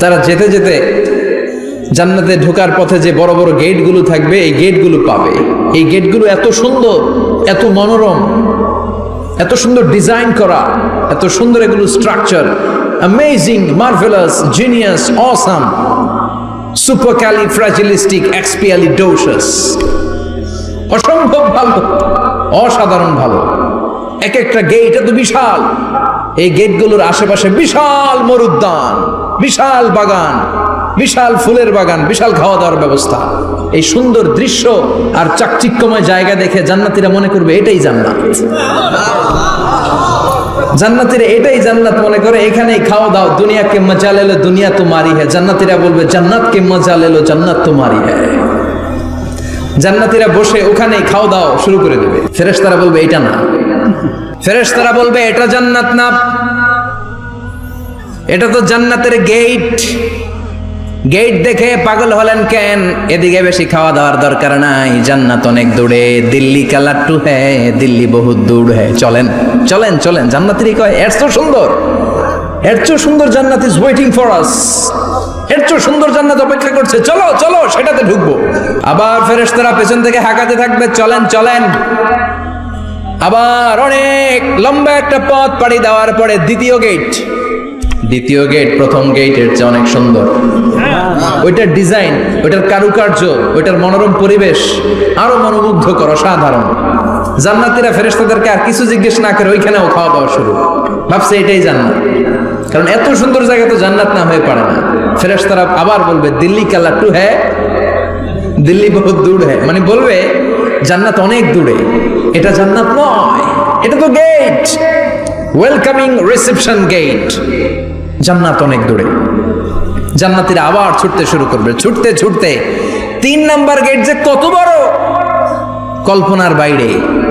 তারা যেতে যেতে জান্নাতে ঢোকার পথে যে বড় বড় গেটগুলো থাকবে, এই গেটগুলো পাবে। এই গেটগুলো এত সুন্দর, এত মনোরম, এত সুন্দর ডিজাইন করা, এত সুন্দর এগুলো structure amazing marvellous genius awesome supercalifragilisticexpialidocious অসম্ভব ভালো, অসাধারণ ভালো। এক একটা গেট এত বিশাল এই গেটগুলোর আশেপাশে বিশাল মরুদ্যান, বিশাল বাগান, বিশাল ফুলের বাগান, বিশাল খাওয়া দাওয়ার ব্যবস্থা। এই সুন্দর দৃশ্য আর চাকচিক্যময় জায়গা দেখে জান্নাতিরা মনে করবে এটাই জান্নাত। জান্নাতিরা এটাই জান্নাত মনে করে, এখানেই খাওয়া দাও দুনিয়াকে মজা লেলো দুনিয়া তোমারি হ্যাঁ জান্নাতিরা বলবে, জান্নাতকে মজা লেলো জান্নাত তোমারি হ্যাঁ জান্নাতিরা বসে ওখানেই খাওয়া দাও শুরু করে দেবে। ফেরেশতারা বলবে, এটা না। ফেরেশতারা বলবে, এটা জান্নাত না। এটা তো জান্নাতের গেট। গেট দেখে পাগল হলেন কেন? এদিকে বেশি খাওয়া দাওয়ার দরকার নাই। জান্নাত অনেক দূরে। দিল্লি কা লাট্টু হ্যাঁ দিল্লি বহুত দূর হ্যাঁ চলেন চলেন চলেন। জান্নাতেরই কয়, এর তো সুন্দর। এর চেয়ে সুন্দর জান্নাত ইজ ওয়েটিং ফর আস এর চেয়ে সুন্দর জান্নাত অপেক্ষা করছে। চলো চলো, সেটাতে ঢুকবো। আবার ফেরেশতারা পেছন থেকে হাঁকাতে থাকবে। চলেন চলেন। আবার অনেক লম্বা একটা পথ পাড়ি দেওয়ার পরে দ্বিতীয় গেট দ্বিতীয় গেট প্রথম গেটের চেয়ে অনেক সুন্দর। ওইটার ডিজাইন ওইটার কারুকার্য ওইটার মনোরম পরিবেশ আরও মনোমুগ্ধকর অসাধারণ। জান্নাতিরা ফেরেশতাদেরকে আর কিছু জিজ্ঞেস না করে ওইখানেও খাওয়া দাওয়া শুরু। ভাবছে এটাই জান্নাত। কারণ এত সুন্দর জায়গা তো জান্নাত না হয়ে পারে না। ফেরেশতারা আবার বলবে দিল্লি কালা টু হ্যাঁ দিল্লি বহুত দূর হ্যাঁ মানে বলবে জান্নাত অনেক দূরে। এটা জান্নাত নয়। এটা তো গেট ওয়েলকামিং রিসেপশন গেট জান্নাত অনেক দূরে। জান্নাতিরা আবার ছুটতে শুরু করবে। ছুটতে ছুটতে তিন নাম্বার গেট যে কত বড়? কল্পনার বাইরে।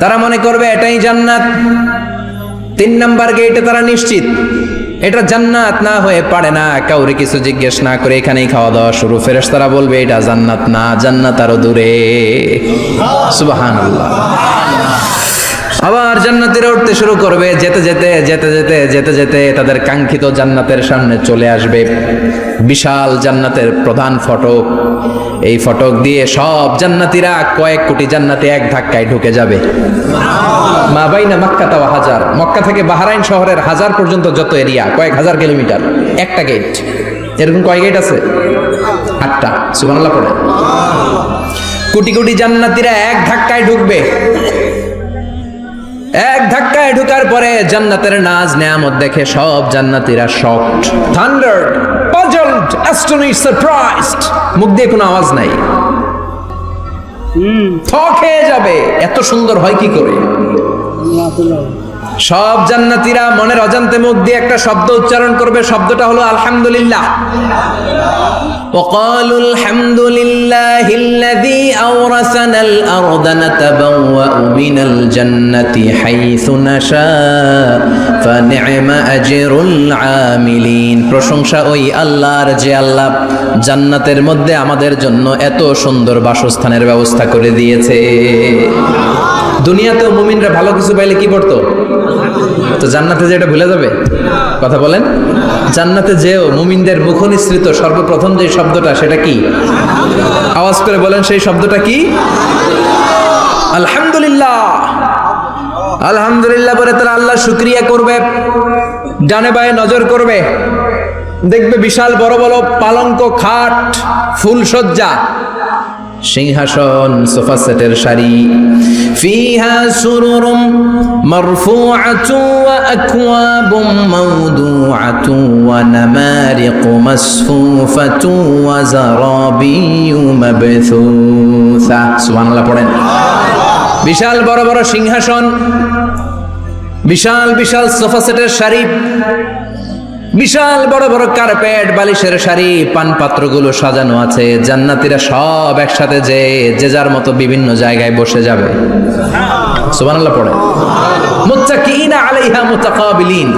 তারা মনে করবে এটাই জান্নাত। তিন নাম্বার গেটে তারা নিশ্চিত, এটা জান্নাত না হয়ে পারে না। কাউরে কিছু জিজ্ঞেস না করে এখানেই খাওয়া দাওয়া শুরু। ফেরেস তারা বলবে, এটা জান্নাত না, জান্নাত আরও দূরে। সুবাহান আবার জান্নাতিরা উঠতে শুরু করবে, যেতে যেতে যেতে যেতে যেতে যেতে তাদের কাঙ্ক্ষিত জান্নাতের সামনে চলে আসবে। বিশাল জান্নাতের প্রধান ফটক। এই ফটক দিয়ে সব জান্নাতিরা কয়েক কোটি জান্নাতে এক ধাক্কায় ঢুকে যাবে। মা বাইনা মক্কা তাও হাজার। মক্কা থেকে বাহারাইন শহরের হাজার পর্যন্ত যত এরিয়া, কয়েক হাজার কিলোমিটার। একটা গেট এরকম কয় গেট আছে? আটটা। সুবহানাল্লাহ পড়ে। কোটি কোটি জান্নাতিরা এক ধাক্কায় ঢুকবে। এক ধাক্কায় ঢুকার পরে জান্নাতের নাজ নেয়ামত দেখে সব জান্নাতীরা shocked thunder puzzled astonish surprised মুখ দিয়ে কোনো আওয়াজ নাই। থ খেয়ে যাবে এত সুন্দর হয় কি করে? সব জান্নাতীরা মনের অজান্তে মুখ দিয়ে একটা শব্দ উচ্চারণ করবে শব্দটা হলো আলহামদুলিল্লাহ وقالوا الحمد لله الذي أورثنا الأرض نتبوأ من الجنة حيث نشاء فنعم أجر العاملين প্রশংসা ওই আল্লাহর যে আল্লাহ জান্নাতের মধ্যে আমাদের জন্য এত সুন্দর বাসস্থানের ব্যবস্থা করে দিয়েছে দুনিয়াতেও মুমিনরা ভালো কিছু পাইলে কি করতো তো জান্নাতে যে এটা ভুলে যাবে? কথা বলেন। জান্নাতে যেও মুমিনদের মুখনিসৃত সর্বপ্রথম যে শব্দটা সেটা কি? আওয়াজ করে বলেন সেই শব্দটা কি? আলহামদুলিল্লাহ। আলহামদুলিল্লাহ বলে তারা আল্লাহ শুক্রিয়া করবে, ডানে বায়ে নজর করবে। দেখবে বিশাল বড় বড় পালঙ্ক খাট ফুলসজ্জা সিংহাসন সোফা সেটের শাড়ি ফিহা সুরুরুম মারফুআতু ওয়া আকওয়াবুম মাওদুআতু ওয়া নামারিকু মাসফুফাতু ওয়া জারাবিয়্যু মাবথুসা সুবহানাল্লাহ পড়েন। বিশাল বড় বড় সিংহাসন, বিশাল বিশাল সোফা সেটের শাড়ি বিশাল বড় বড় কার্পেট বালিশের শাড়ি পান পাত্রগুলো সাজানো আছে। জান্নাতীরা সব একসাথে যে যে যার মতো বিভিন্ন জায়গায় বসে যাবে। সুবহানাল্লাহ পড়ে। মুত্তাকিনা আলাইহা মুতাকাবিলিন।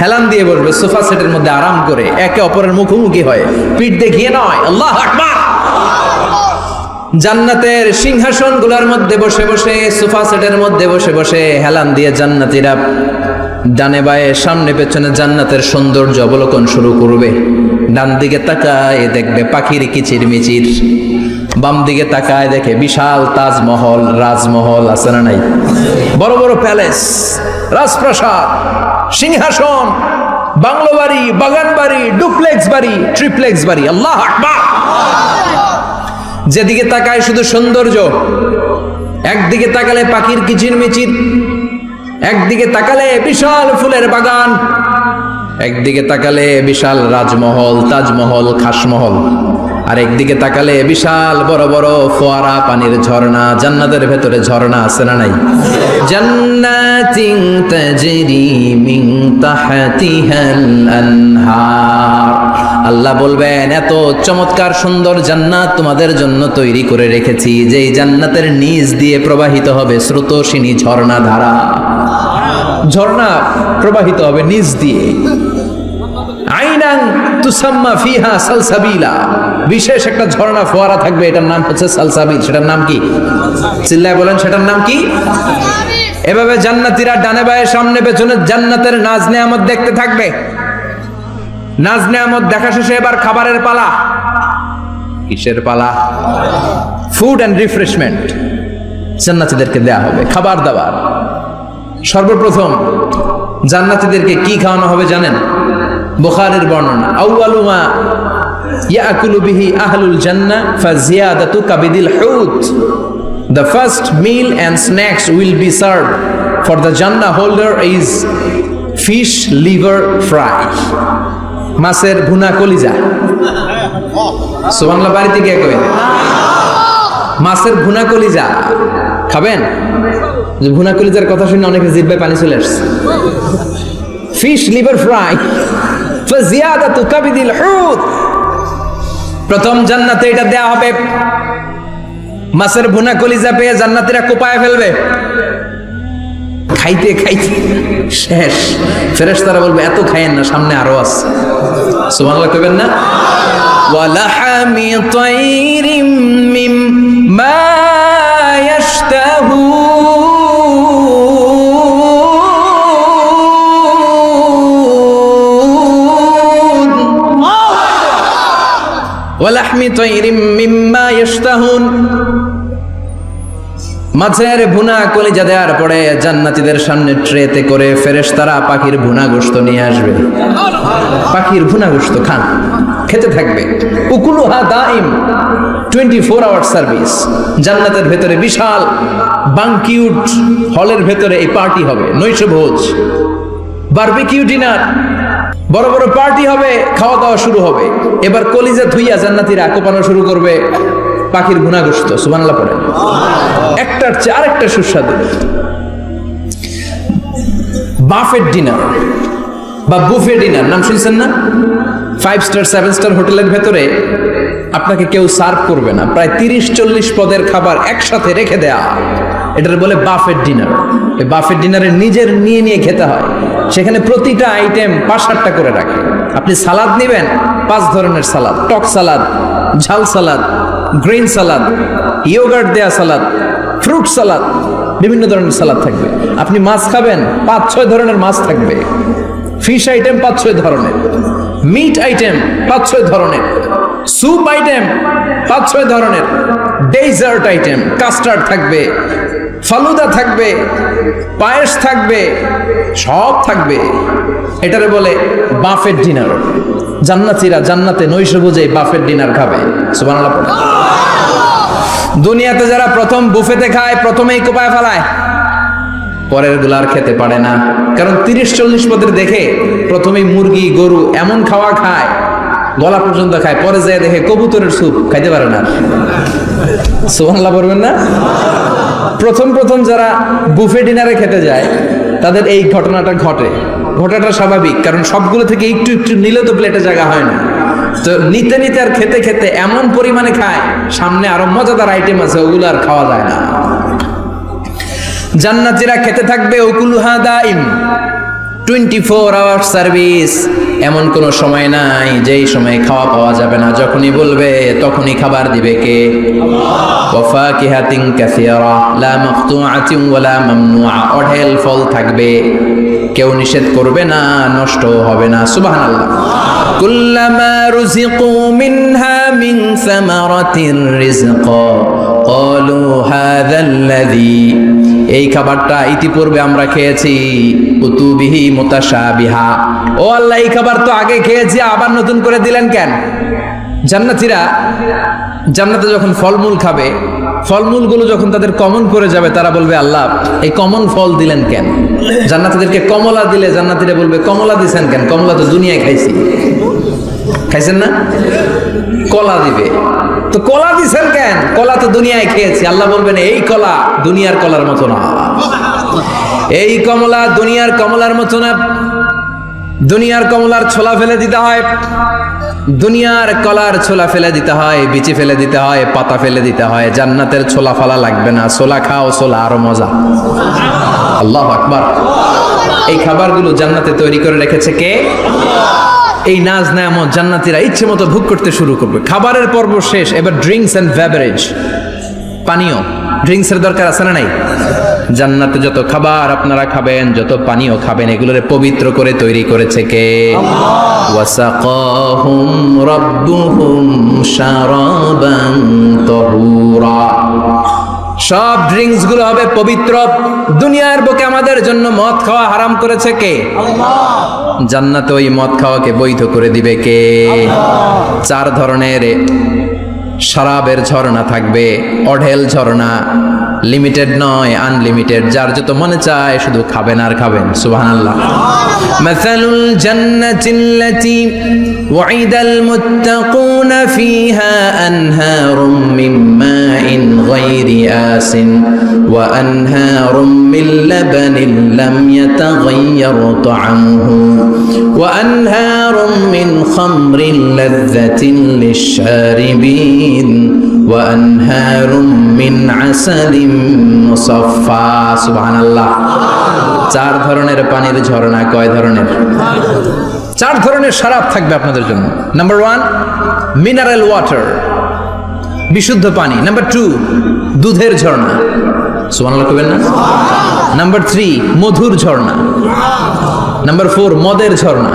হেলান দিয়ে বসবে, সোফা সেটের মধ্যে আরাম করে। একে অপরের মুখোমুখি হয়। পিঠ দেখিয়ে নয়, আল্লাহ আকবার। জান্নাতের সিংহাসনগুলার মধ্যে বসে বসে, সোফা সেটের মধ্যে বসে বসে হেলান দিয়ে জান্নাতীরা ডানে বায়ে, সামনে পেছনে জান্নাতের সৌন্দর্য অবলোকন শুরু করবে। ডান দিকে তাকায় দেখবে পাখির কিচির মিচির বাম দিকে তাকায় দেখে বিশাল তাজমহল, রাজমহল আছে না নাই? বড় বড় প্যালেস, রাজপ্রাসাদ, সিংহাসন, বাংলো বাড়ি, বাগান বাড়ি, ডুপ্লেক্স বাড়ি, ট্রিপ্লেক্স বাড়ি। আল্লাহ যেদিকে তাকায় শুধু সৌন্দর্য, একদিকে তাকালে পাখির কিচির মিচির একদিকে তাকালে বিশাল ফুলের বাগান, একদিকে তাকালে বিশাল রাজমহল, তাজমহল, খাসমহল, আর একদিকে তাকালে বিশাল বড় বড় ফোয়ারা পানির ঝর্ণা জান্নাদের ভেতরে ঝর্ণা আছে না নাই? জান্নাতিন তাজরি মিন তাহতিহাল আনহার আল্লাহ বলবেন, এত চমৎকার সুন্দর জান্নাত তোমাদের জন্য তৈরি করে রেখেছি, যেই জান্নাতের নিচ দিয়ে প্রবাহিত হবে স্রোতসিনী ঝর্ণা ধারা। ঝর্ণা প্রবাহিত হবে নিচ দিয়ে। আইনাং তুসাম্মা ফিহা সালসাবিলা। বিশেষ একটা ঝর্ণা ফোয়ারা থাকবে, এটার নাম হচ্ছে সালসাবিল। সেটার নাম কি? চিল্লায় বলেন, সেটার নাম কি? এভাবে জান্নাতীরা ডানে বায়ে, সামনে পেছনে জান্নাতের নাজ নেয়ামত দেখতে থাকবে। নাজ নেয়ামত দেখা শেষে এবার খাবারের পালা। কিসের পালা? ফুড অ্যান্ড রিফ্রেশমেন্ট জান্নাতীদেরকে দেয়া হবে, খাবার দাবার। সর্বপ্রথম, জান্নাতীদেরকে কি খাওয়ানো হবে জানেন? বুখারের বর্ণনা আউয়ালুমা ইয়াকুলু বিহি আহলুল জান্নাহ ফাজিয়াদাতু কাবিদিল হুত The first meal and snacks will be served. For the Jannah holder is fish liver fry. মাছের ভুনা কলিজা। সুবহানাল্লাহ বাড়িতে গিয়ে কই মাছের ভুনা কলিজা। খাবেন? যে ভুনা কলিজার কথা শুনে অনেকে জিব্বায় পানি চলে আসছে। ফিশ লিভার ফ্রাই ফাজিয়াদাতু কাবিদিল হুত প্রথম জান্নাতে এটা দেয়া হবে মাছের ভুনা কলিজা পেয়ে জান্নাতীরা কোপায় ফেলবে। খাইতে খাইতে শেষ। ফেরেস তারা বলবে, এত খাইয়েন না, সামনে আরও আছে। সুবহানাল্লাহ কইবেন না? ওয়ালাহামি তাইরিম মিম্মা ইয়াশতাহুন ওয়ালাহমি তাইরিম মিম্মা ইয়াশতাহুন মাছের ভুনা কলিজা দেওয়ার পরে জান্নাতিদের সামনে ট্রেতে করে ফেরেশতারা পাখির ভুনা গোশত নিয়ে আসবে। পাখির ভুনা গোশত খান, খেতে থাকবে। উকুলুহা দাইম টোয়েন্টি ফোর আওয়ার সার্ভিস জান্নাতের ভেতরে বিশাল বাংকিউট হলের ভেতরে এই পার্টি হবে, নৈশ ভোজ। বারবিকিউ ডিনার বড় বড় পার্টি হবে, খাওয়া দাওয়া শুরু হবে। এবার কলিজা ধুইয়া জান্নাতিরা কোপানো শুরু করবে। পাখির গুণাগ্রস্ত সুবানাল্লাহ পড়ে একটার চেয়ে আরেকটা সুস্বাদু। বাফেট ডিনার বা বুফে ডিনার, নাম শুনছেন না? ফাইভ স্টার সেভেন স্টার হোটেলের ভেতরে আপনাকে কেউ সার্ভ করবে না। প্রায় তিরিশ, চল্লিশ পদের খাবার একসাথে রেখে দেয়া। এটার বলে বাফেট ডিনার। এই বাফেট ডিনারে নিজের নিয়ে নিয়ে খেতে হয়। সেখানে প্রতিটা আইটেম পাঁচ, সাতটা করে রাখে। আপনি সালাদ নেবেন, পাঁচ ধরনের সালাদ। টক সালাদ, ঝাল সালাদ গ্রিন সালাদ, ইয়োগার্ট দেয়া সালাদ, ফ্রুট সালাদ, বিভিন্ন ধরনের সালাদ থাকবে। আপনি মাছ খাবেন পাঁচ ছয় ধরনের মাছ থাকবে। ফিশ আইটেম পাঁচ ছয় ধরনের। মিট আইটেম পাঁচ ছয় ধরনের। স্যুপ আইটেম পাঁচ ছয় ধরনের। ডেজার্ট আইটেম কাস্টার্ড থাকবে। ফালুদা থাকবে। পায়েস থাকবে। সব থাকবে। এটারে বলে বাফেট ডিনার। জান্নাতিরা জান্নাতে নৈশ বুঝে বাফেট ডিনার খাবে। সুবহানাল্লাহ। দুনিয়াতে যারা প্রথম বুফেতে খায়, প্রথমেই কোপায় ফেলায়। পরেরগুলার খেতে পারে না। কারণ তিরিশ চল্লিশ পদের দেখে প্রথমেই মুরগি, গরু এমন খাওয়া খায়, গলা পর্যন্ত খায়, পরে যায় দেখে কবুতরের স্যুপ, খাইতে পারে না। সুবহানাল্লাহ বলবেন না? প্রথম প্রথম যারা বুফে ডিনারে খেতে যায়, তাদের এই ঘটনাটা ঘটে। ঘটাটা স্বাভাবিক, কারণ সবগুলো থেকে একটু একটু নিলে তো প্লেটে জায়গা হয় না। তো নিতে নিতে আর খেতে খেতে এমন পরিমাণে খায়, সামনে আরও মজাদার আইটেম আছে, ওগুলো আর খাওয়া যায় না। জান্নাতিরা খেতে থাকবে ওকুলুহা দাইম টোয়েন্টি ফোর আওয়ার সার্ভিস এমন কোনো সময় নাই যেই সময় খাওয়া পাওয়া যাবে না। যখনই বলবে তখনই খাবার দিবে কে? ওয়াফাকিহাতিন কাসিরা লা মাকতুআতিন ওয়ালা মামনুআ। অঢেল ফল থাকবে। কেউ নিষেধ করবে না নষ্ট হবে না। সুবহানাল্লাহ। কুল্লামা রুজিকু মিনহা মিন সামারাতির রিজকা قالوا هذا الذي এই খাবারটা ইতিপূর্বে আমরা খেয়েছি উতুবিহি মুতাশাবিহা ও আল্লাহ এই খাবার তো আগে খেয়েছি আবার নতুন করে দিলেন কেন জান্নাতীরা জান্নাতে যখন ফলমূল খাবে ফলমূলগুলো যখন তাদের কমন করে যাবে, তারা বলবে, আল্লাহ, এই কমন ফল দিলেন কেন? জান্নাতীদেরকে কমলা দিলে জান্নাতীরা বলবে, কমলা দিছেন কেন? কমলা তো দুনিয়ায় খাইছি। খাইছেন না? কলা দিবে। তো কলা দিছেন কেন? কলা তো দুনিয়ায় খেয়েছি। আল্লাহ বলবেন, এই কলা দুনিয়ার কলার মতো না। এই কমলা দুনিয়ার কমলার মতো না। দুনিয়ার কমলার ছোলা ফেলে দিতে হয়। দুনিয়ার কলার ছোলা ফেলে দিতে হয়, বিচি ফেলে দিতে হয়, পাতা ফেলে দিতে হয়, জান্নাতের ছোলা ফালা লাগবে না, ছোলা খাও, ছোলা আরও মজা। আল্লাহ আকবার। এই খাবারগুলো জান্নাতে তৈরি করে রেখেছে কে? এই নাজ নেয়ামত জান্নাতিরা ইচ্ছে মতো ভোগ করতে শুরু করবে। খাবারের পর্ব শেষ, এবার ড্রিঙ্কস অ্যান্ড বেভারেজ পানীয়। ড্রিঙ্কসের দরকার আছে না নাই? জান্নাতে যত খাবার আপনারা খাবেন যত পানীয় খাবেন এগুলোরে পবিত্র করে তৈরি করেছে কে? ওয়াসাকাহুম রাব্বুহুম শারাবান তাহুরা। সব ড্রিঙ্কসগুলো হবে পবিত্র। দুনিয়ার বুকে আমাদের জন্য মদ খাওয়া হারাম করেছে কে? জান্নাতে ওই মদ খাওয়াকে বৈধ করে দিবে কে? চার ধরনের শরাবের ঝর্ণা থাকবে অঢেল ঝর্ণা লিমিটেড নয় আনলিমিটেড যার যত মনে চায়, শুধু খাবেন আর খাবেন। সুবাহ আল্লাহ মাসালুল জান্নাতিল্লাতি ওয়াইদাল মুত্তাকুন ফিহা আনহারুম মিন মাইন গায়রি আসিন। ওয়া আনহারুম মিন লাবানিন লাম ইয়াতাগায়্যার তা'আমুহু। ওয়া আনহারুম মিন খামরিন লাযযাতিন লিশ-শারিবিন। وأنهار من عسل مصفى سبحان الله চার ধরনের পানির ঝর্ণা কয় ধরনের চার ধরনের শরাব থাকবে আপনাদের জন্য নাম্বার ওয়ান মিনারেল ওয়াটার বিশুদ্ধ পানি নাম্বার টু দুধের ঝর্ণা সুবহানাল্লাহ কবেন না নাম্বার থ্রি মধুর ঝর্ণা নাম্বার ফোর মদের ঝর্ণা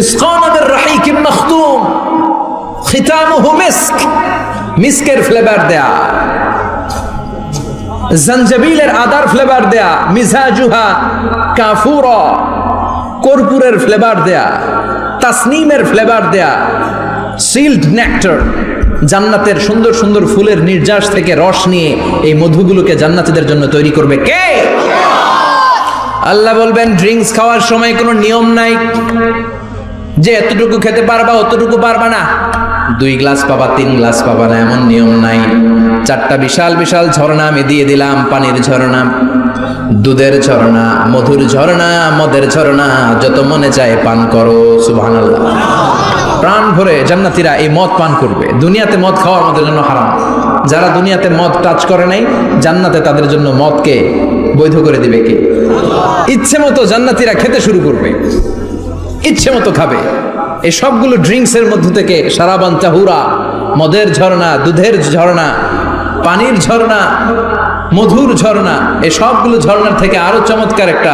ইসকানাদের রাহিকিম মখতুম খিতামুহু মিস্ক, মিস্কের ফ্লেভার দেয়া। জঞ্জবিলের আদার ফ্লেভার দেয়া, মিজাজুহা, কাফুর, কর্পূরের ফ্লেভার দেয়া, তাসনিমের ফ্লেভার দেয়া সিল্ড নেক্টার জান্নাতের সুন্দর সুন্দর ফুলের নির্যাস থেকে রস নিয়ে এই মধুগুলোকে জান্নাতীদের জন্য তৈরি করবে কে? আল্লাহ বলবেন ড্রিঙ্কস খাওয়ার সময় কোনো নিয়ম নাই। যে এতটুকু খেতে পারবা, অতটুকু পারবা না। দুই গ্লাস পাবা, তিন গ্লাস পাবা না, এমন নিয়ম নাই। চারটা বিশাল বিশাল ঝর্ণা আমি দিয়ে দিলাম, পানির ঝর্ণা, দুধের ঝর্ণা, মধুর ঝর্ণা, মদের ঝর্ণা, যত মনে চায় পান করো, সুবহানাল্লাহ। প্রাণ ভরে জান্নাতীরা এই মদ পান করবে। দুনিয়াতে মদ খাওয়া আমাদের জন্য হারাম। যারা দুনিয়াতে মদ টাচ করে নাই, জান্নাতে তাদের জন্য মদকে বৈধ করে দিবে কে? ইচ্ছে মতো জান্নাতীরা খেতে শুরু করবে। ইচ্ছে মতো খাবে। এই সবগুলো ড্রিঙ্কসের মধ্য থেকে সারাবান চাহুরা, মদের ঝর্ণা, দুধের ঝর্ণা, পানির ঝর্ণা, মধুর ঝর্ণা, এই সবগুলো ঝর্ণার থেকে আরও চমৎকার একটা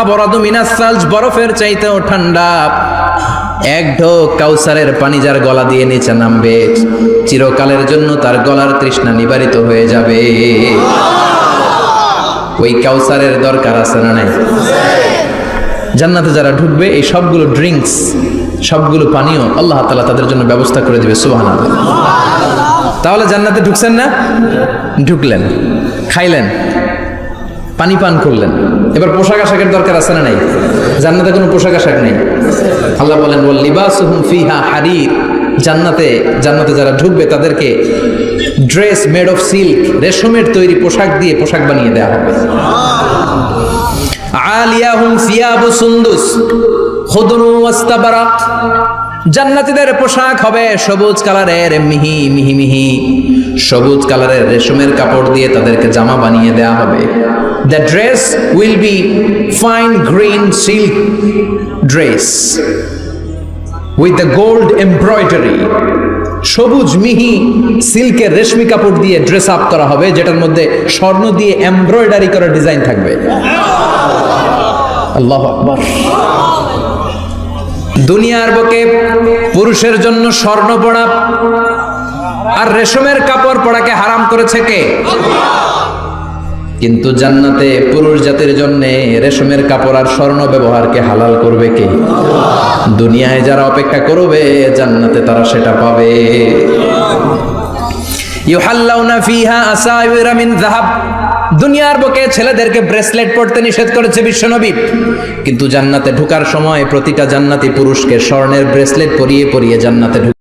আবরাদু মিনাস সালজ, বরফের চাইতেও ঠান্ডা। এক ঢোক কাউসারের পানি যার গলা দিয়ে নিচে নামবে। চিরকালের জন্য তার গলার তৃষ্ণা নিবারিত হয়ে যাবে। ওই কাউসারের দরকার আছে না নাই? জান্নাতে যারা ঢুকবে, এই সবগুলো ড্রিঙ্কস, সবগুলো পানীয় আল্লাহ তালা তাদের জন্য ব্যবস্থা করে দিবে, সুবহানাল্লাহ। তাহলে জান্নাতে ঢুকছেন না? ঢুকলেন, খাইলেন, পানি পান করলেন। এবার পোশাক আশাকের দরকার আছে না নাই? জান্নাতে কোনো পোশাক আশাক নেই? আল্লাহ বলেন বল লিবাসুহুম ফিহা হারির। জান্নাতে জান্নাতে যারা ঢুকবে, তাদেরকে ড্রেস মেড অফ সিল্ক, রেশমের তৈরি পোশাক দিয়ে পোশাক বানিয়ে দেওয়া হবে। আলিয়াহুম সিয়াবু সুন্দুস খুদরু ওয়াস্তাবারাক জান্নাতীদের পোশাক হবে সবুজ কালারের, মিহি মিহি মিহি। সবুজ কালারের রেশমের কাপড় দিয়ে তাদেরকে জামা বানিয়ে দেওয়া হবে। The dress will be fine green silk dress with the gold embroidery সবুজ, মিহি, সিল্কের রেশমি কাপড় দিয়ে ড্রেস আপ করা হবে, যেটার মধ্যে স্বর্ণ দিয়ে এমব্রয়ডারি করা ডিজাইন থাকবে। আল্লাহ আকবার। দুনিয়ার বুকে পুরুষের জন্য স্বর্ণ পড়া আর রেশমের কাপড় পড়াকে হারাম করেছে কে? কিন্তু জান্নাতে পুরুষ জাতির জন্য রেশমের কাপড় আর স্বর্ণ ব্যবহারকে হালাল করবে কে? দুনিয়ায় যারা অপেক্ষা করবে, জান্নাতে তারা সেটা পাবে। ইউহাল্লাউনা ফিহা আসাইরা মিন যাহাব। দুনিয়ার বুকে ছেলেদেরকে ব্রেসলেট পড়তে নিষেধ করেছে বিশ্বনবী কিন্তু জান্নাতে ঢোকার সময় প্রতিটা জান্নাতি পুরুষকে স্বর্ণের ব্রেসলেট পরিয়ে পরিয়ে জান্নাতে ঢুক